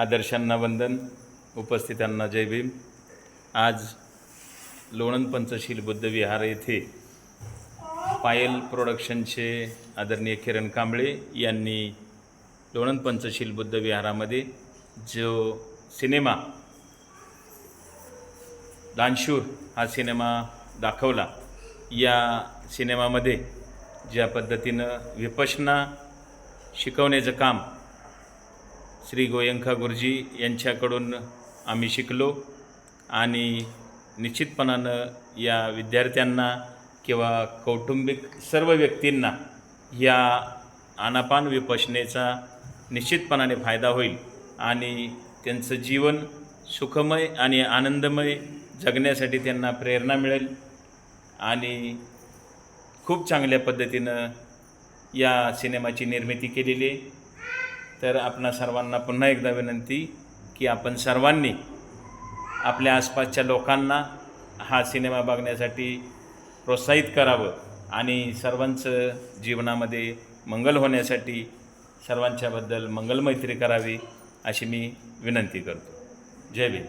आदर्शांना वंदन उपस्थितांना जय भीम. आज लोणंद पंचशील बुद्धविहार येथे पायल प्रोडक्शनचे आदरणीय किरण कांबळे यांनी लोणंद पंचशील बुद्धविहारामध्ये जो सिनेमा दानशूर हा सिनेमा दाखवला या सिनेमामध्ये ज्या पद्धतीनं विपशना शिकवण्याचं काम श्री गोयंका गुरुजी यांच्याकडून आम्ही शिकलो आणि निश्चितपणानं या विद्यार्थ्यांना किंवा कौटुंबिक सर्व व्यक्तींना या आनापान विपशनेचा निश्चितपणाने फायदा होईल आणि त्यांचं जीवन सुखमय आणि आनंदमय जगण्यासाठी त्यांना प्रेरणा मिळेल आणि खूप चांगल्या पद्धतीनं या सिनेमाची निर्मिती केलेली आहे. तर आपणा सर्वांना पुन्हा एकदा विनंती की आपण सर्वांनी आपल्या आसपासच्या लोकांना हा सिनेमा बघण्यासाठी प्रोत्साहित करावं आणि सर्वांचं जीवनामध्ये मंगल होण्यासाठी सर्वांच्याबद्दल मंगलमैत्री करावी अशी मी विनंती करतो. जय भीम.